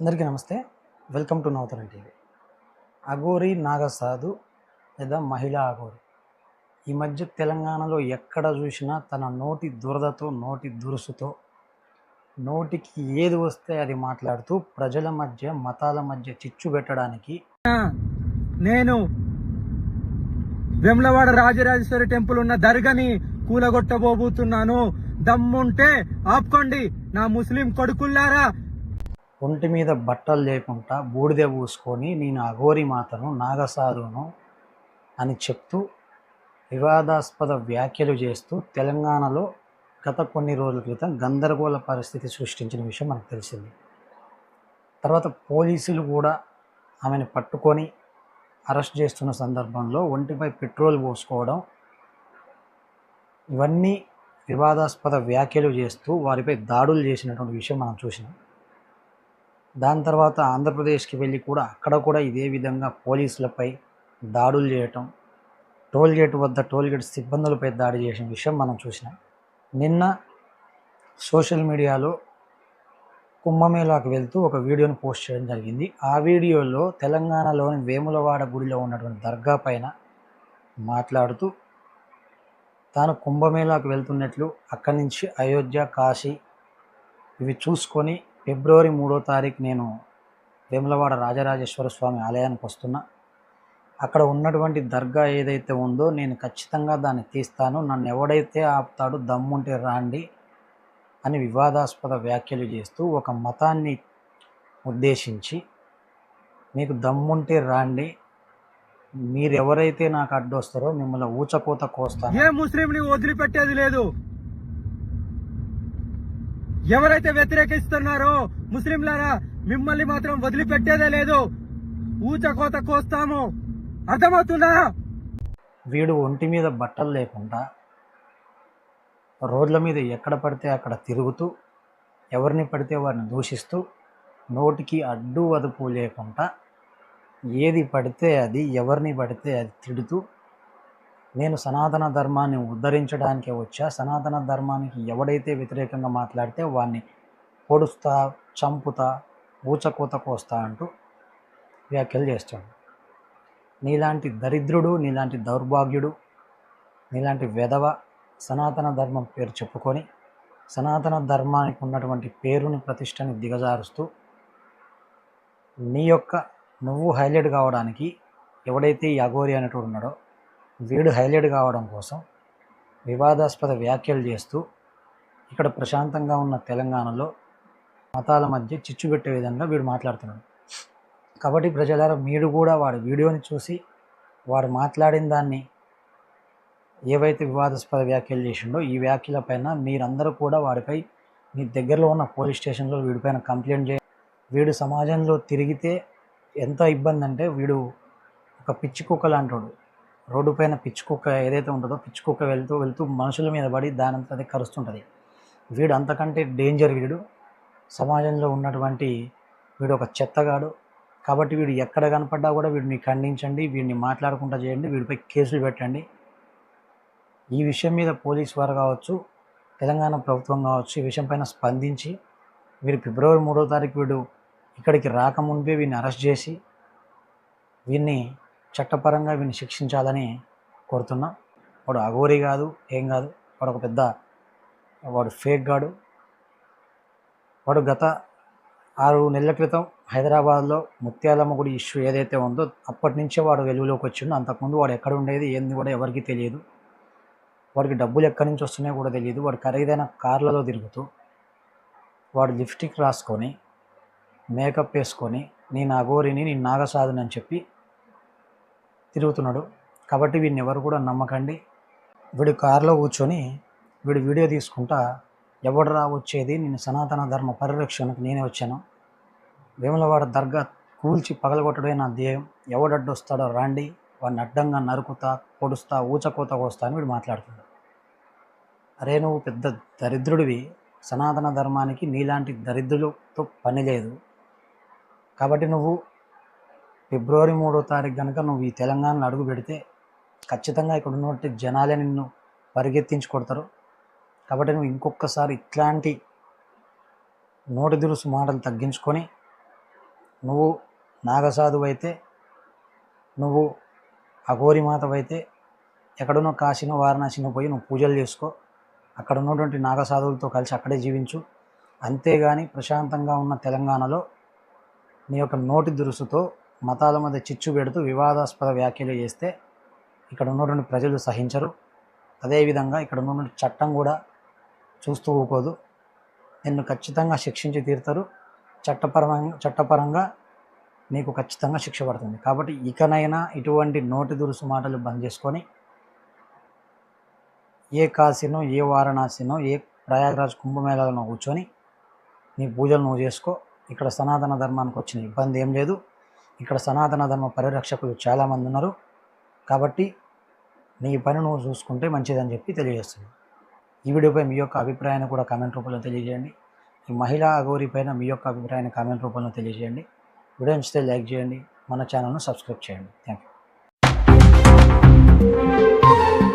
అందరికీ నమస్తే. Welcome to Navatharam TV. Aghori Naga sadhu లేదా మహిళా అఘోరి. ఈ మధ్య తెలంగాణలో ఎక్కడ చూసినా తన నోటి దురదతో నోటి దురుసుతో నోటికి ఏది వస్తే అది మాట్లాడుతూ ప్రజల మధ్య మతాల మధ్య చిచ్చు పెట్టడానికి నేను వెమ్లవాడ రాజరాజేశ్వరి టెంపుల్ ఉన్న దర్గని కూలగొట్టబోబోతున్నాను. దమ్ముంటే ఆపుకోండి. నా ముస్లిం కొడుకుల్లారా ఒంటి మీద బట్టలు లేకుండా బూడిద పూసుకొని నేను అఘోరి మాతను నాగసాధును అని చెప్తూ వివాదాస్పద వ్యాఖ్యలు చేస్తూ తెలంగాణలో గత కొన్ని రోజుల క్రితం గందరగోళ పరిస్థితి సృష్టించిన విషయం మనకు తెలిసింది. తర్వాత పోలీసులు కూడా ఆమెను పట్టుకొని అరెస్ట్ చేస్తున్న సందర్భంలో ఒంటిపై పెట్రోల్ పోసుకోవడం ఇవన్నీ వివాదాస్పద వ్యాఖ్యలు చేస్తూ వారిపై దాడులు చేసినటువంటి విషయం మనం చూసినాం. దాని తర్వాత ఆంధ్రప్రదేశ్కి వెళ్ళి కూడా అక్కడ కూడా ఇదే విధంగా పోలీసులపై దాడులు చేయటం టోల్గేట్ వద్ద టోల్గేట్ సిబ్బందులపై దాడి చేసిన విషయం మనం చూసినాం. నిన్న సోషల్ మీడియాలో కుంభమేళాకు వెళ్తూ ఒక వీడియోను పోస్ట్ చేయడం జరిగింది. ఆ వీడియోలో తెలంగాణలోని వేములవాడ గుడిలో ఉన్నటువంటి దర్గా పైన మాట్లాడుతూ తాను కుంభమేళాకు వెళ్తున్నట్లు అక్కడి నుంచి అయోధ్య కాశీ ఇవి చూసుకొని ఫిబ్రవరి మూడో తారీఖు నేను వేములవాడ రాజరాజేశ్వర స్వామి ఆలయానికి వస్తున్నా. అక్కడ ఉన్నటువంటి దర్గా ఏదైతే ఉందో నేను ఖచ్చితంగా దాన్ని తీస్తాను. నన్ను ఎవడైతే ఆపుతాడో దమ్ముంటే రాండి అని వివాదాస్పద వ్యాఖ్యలు చేస్తూ ఒక మతాన్ని ఉద్దేశించి మీకు దమ్ముంటే రాండి మీరెవరైతే నాకు అడ్డొస్తారో మిమ్మల్ని ఊచకోత కోస్తాను. ఏ ముస్లింని వదిలిపెట్టేది లేదు. ఎవరైతే వ్యతిరేకిస్తున్నారో ముస్లింలారా మిమ్మల్ని మాత్రం వదిలిపెట్టేదే లేదు. ఊచకోత కోస్తాము. అర్థమవుతుందా? వీడు ఒంటి మీద బట్టలు లేకుండా రోడ్ల మీద ఎక్కడ పడితే అక్కడ తిరుగుతూ ఎవరిని పడితే వారిని దూషిస్తూ నోటికి అడ్డు అదుపు లేకుండా ఏది పడితే అది ఎవరిని పడితే అది తిడుతూ నేను సనాతన ధర్మాన్ని ఉద్ధరించడానికే వచ్చా సనాతన ధర్మానికి ఎవడైతే వ్యతిరేకంగా మాట్లాడితే వాడిని పొడుస్తా చంపుతా ఊచకూత కోస్తా అంటూ వ్యాఖ్యలు చేస్తాడు. నీలాంటి దరిద్రుడు నీలాంటి దౌర్భాగ్యుడు నీలాంటి వెధవ సనాతన ధర్మం పేరు చెప్పుకొని సనాతన ధర్మానికి ఉన్నటువంటి పేరుని ప్రతిష్టని దిగజారుస్తూ నీ యొక్క నువ్వు హైలైట్ కావడానికి ఎవడైతే ఈ అఘోరి అనేటువంటి ఉన్నాడో వీడు హైలైట్ కావడం కోసం వివాదాస్పద వ్యాఖ్యలు చేస్తూ ఇక్కడ ప్రశాంతంగా ఉన్న తెలంగాణలో మతాల మధ్య చిచ్చు పెట్టే విధంగా వీడు మాట్లాడుతున్నాడు. కాబట్టి ప్రజలారా మీరు కూడా వాడి వీడియోని చూసి వాడు మాట్లాడిన దాన్ని ఏవైతే వివాదాస్పద వ్యాఖ్యలు చేసిండో ఈ వ్యాఖ్యల పైన మీరందరూ కూడా వాడిపై మీ దగ్గరలో ఉన్న పోలీస్ స్టేషన్లో వీడిపైన కంప్లైంట్ చేయ వీడు సమాజంలో తిరిగితే ఎంత ఇబ్బంది అంటే వీడు ఒక పిచ్చి కుక్క లాంటోడు రోడ్డు పైన పిచ్చుకుక్క ఏదైతే ఉంటుందో పిచ్చుకుక్క వెళ్తూ వెళ్తూ మనుషుల మీద పడి దానంతా అది కరుస్తుంటుంది. వీడు అంతకంటే డేంజర్ వీడు. సమాజంలో ఉన్నటువంటి వీడు ఒక చెత్తగాడు. కాబట్టి వీడు ఎక్కడ కనపడ్డా కూడా వీడిని ఖండించండి వీడిని మాట్లాడకుండా చేయండి వీడిపై కేసులు పెట్టండి. ఈ విషయం మీద పోలీస్ వారు కావచ్చు తెలంగాణ ప్రభుత్వం కావచ్చు ఈ విషయం పైన స్పందించి వీరు ఫిబ్రవరి మూడో తారీఖు వీడు ఇక్కడికి రాకముందే వీడిని అరెస్ట్ చేసి వీరిని చట్టపరంగా వీడిని శిక్షించాలని కోరుతున్నా. వాడు అఘోరి కాదు ఏం కాదు. వాడు ఒక పెద్ద వాడు ఫేక్ గాడు. వాడు గత ఆరు నెలల క్రితం హైదరాబాద్లో ముత్యాలమ్మ గుడి ఇష్యూ ఏదైతే ఉందో అప్పటి నుంచే వాడు వెలుగులోకి వచ్చిండు. అంతకుముందు వాడు ఎక్కడ ఉండేది ఏంది కూడా ఎవరికి తెలియదు. వాడికి డబ్బులు ఎక్కడి నుంచి వస్తున్నాయో కూడా తెలియదు. వాడు ఖరీదైన కార్లలో తిరుగుతూ వాడు లిప్స్టిక్ రాసుకొని మేకప్ వేసుకొని నేను అఘోరిని నేను నాగసాధుని అని చెప్పి తిరుగుతున్నాడు. కాబట్టి వీడిని ఎవరు కూడా నమ్మకండి. వీడు కారులో కూర్చొని వీడు వీడియో తీసుకుంటా ఎవడరా వచ్చేది? నేను సనాతన ధర్మ పరిరక్షణకు నేనే వచ్చాను. వేములవాడ దర్గా కూల్చి పగలగొట్టడమే నా ధ్యేయం. ఎవడడ్డు వస్తాడో రాండి. వాడిని అడ్డంగా నరుకుతా పొడుస్తా ఊచకోత కోస్తా అని వీడు మాట్లాడుతున్నాడు. అరే నువ్వు పెద్ద దరిద్రుడివి. సనాతన ధర్మానికి నీలాంటి దరిద్రులతో పని లేదు. కాబట్టి నువ్వు ఫిబ్రవరి మూడో తారీఖు కనుక నువ్వు ఈ తెలంగాణలో అడుగు పెడితే ఖచ్చితంగా ఇక్కడ ఉన్నటువంటి జనాలే నిన్ను పరిగెత్తించి కొడతారు. కాబట్టి నువ్వు ఇంకొకసారి ఇట్లాంటి నోటి దురుసు మాటలు తగ్గించుకొని నువ్వు నాగసాధువు అయితే నువ్వు అఘోరి మాతవైతే ఎక్కడున్నో కాశీనో వారణాసినో పోయి నువ్వు పూజలు చేసుకో. అక్కడ ఉన్నటువంటి నాగసాధువులతో కలిసి అక్కడే జీవించు. అంతేగాని ప్రశాంతంగా ఉన్న తెలంగాణలో నీ యొక్క నోటి దురుసుతో మతాల మధ్య చిచ్చు పెడుతూ వివాదాస్పద వ్యాఖ్యలు చేస్తే ఇక్కడ ఉన్నటువంటి ప్రజలు సహించరు. అదేవిధంగా ఇక్కడ ఉన్నటువంటి చట్టం కూడా చూస్తూ ఊకోదు. నిన్ను ఖచ్చితంగా శిక్షించి తీరుతారు. చట్టపరంగా చట్టపరంగా నీకు ఖచ్చితంగా శిక్ష పడుతుంది. కాబట్టి ఇకనైనా ఇటువంటి నోటి దురుసు మాటలు బంద్ చేసుకొని ఏ కాశీనో ఏ వారణాసినో ఏ ప్రయాగరాజ్ కుంభమేళాలను కూర్చొని నీ పూజలు నువ్వు చేసుకో. ఇక్కడ సనాతన ధర్మానికి వచ్చిన ఇబ్బంది ఏం లేదు. ఇక్కడ సనాతన ధర్మ పరిరక్షకులు చాలామంది ఉన్నారు. కాబట్టి నీ పని నువ్వు చూసుకుంటే మంచిదని చెప్పి తెలియజేస్తుంది. ఈ వీడియోపై మీ యొక్క అభిప్రాయాన్ని కూడా కామెంట్ రూపంలో తెలియజేయండి. ఈ మహిళా అగోరి పైన మీ యొక్క అభిప్రాయాన్ని కామెంట్ రూపంలో తెలియజేయండి. వీడియో నచ్చితే లైక్ చేయండి. మన ఛానల్ను సబ్స్క్రైబ్ చేయండి. Thank you